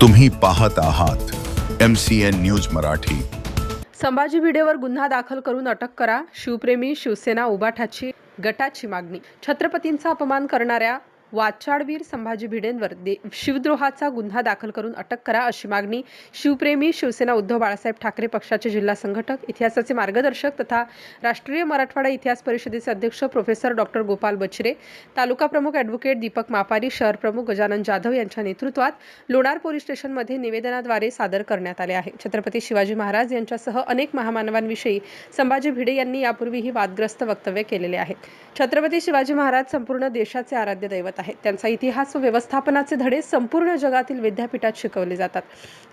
तुम्ही पाहत आहात M C N news Marathi. Sambhaji भिडेवर गुन्हा दाखल करून अटक करा. शिवप्रेमी शिवसेना उबाठाची गटाची मागणी. छत्रपतींचा अपमान करणाऱ्या वाचाडवीर संभाजी भिडेंवर दे शिवद्रोहाचा गुन्हा दाखल करून अटक करा अशी मागणी शिवप्रेमी शिवसेना उद्धव बाळासाहेब ठाकरे पक्षाचे जिल्हा संघटक इतिहासाचे मार्गदर्शक तथा राष्ट्रीय मराठवाडा इतिहास परिषदेचे अध्यक्ष प्रोफेसर डॉक्टर गोपाल बचरे तालुका प्रमुख ॲडव्होकेट दीपक मापारी शहर प्रमुख गजानन जाधव यांच्या नेतृत्वात लोणार पोलीस स्टेशनमध्ये निवेदनाद्वारे सादर करण्यात आले आहे. छत्रपती शिवाजी महाराज यांच्यासह अनेक महामानवांविषयी संभाजी भिडे यांनी यापूर्वीही वादग्रस्त वक्तव्य केलेले आहेत छत्रपती शिवाजी महाराज संपूर्ण देशाचे आराध्य दैवत आहेत. त्यांचा इतिहास व व्यवस्थापनाचे धडे संपूर्ण जगातील विद्यापीठात शिकवले जातात.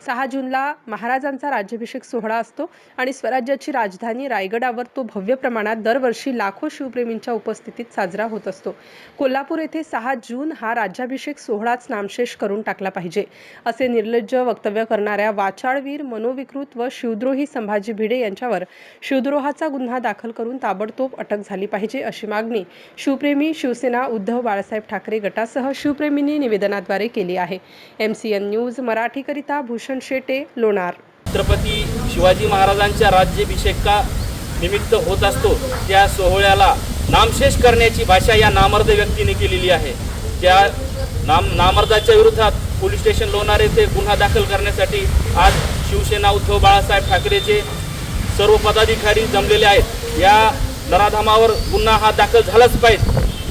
सहा जूनला महाराजांचा राज्याभिषेक सोहळा असतो आणि स्वराज्याची राजधानी रायगडावर तो भव्य प्रमाणात दरवर्षी लाखो शिवप्रेमींच्या उपस्थितीत साजरा होत असतो. कोल्हापूर येथे सहा जून हा राज्याभिषेक सोहळाच नामशेष करून टाकला पाहिजे असे निर्लज्ज वक्तव्य करणाऱ्या वाचाळवीर मनोविकृत व शिवद्रोही संभाजी भिडे यांच्यावर शिवद्रोहाचा गुन्हा दाखल करून ताबडतोब अटक झाली पाहिजे अशी मागणी शिवप्रेमी शिवसेना उद्धव बाळासाहेब ठाकरे ठाकरे गटासह शिवप्रेमींनी निवेदनाद्वारे केली आहे. एम सी एन न्यूज मराठीकरिता भूषण शेटे लोणार. छत्रपती शिवाजी महाराजांच्या राज्याभिषेका निमित्त होत असतो. त्या सोहळ्याला नामशेष करण्याची भाषा या नामर्द व्यक्तीने केलेली आहे. त्या नाम नामर्दाच्या विरोधात पोलीस स्टेशन लोणार येथे गुन्हा दाखल करण्यासाठी आज शिवसेना उद्धव बाळासाहेब ठाकरेचे सर्व पदाधिकारी जमलेले आहेत. या नराधामावर गुन्हा हा दाखल झालाच पाहिजे.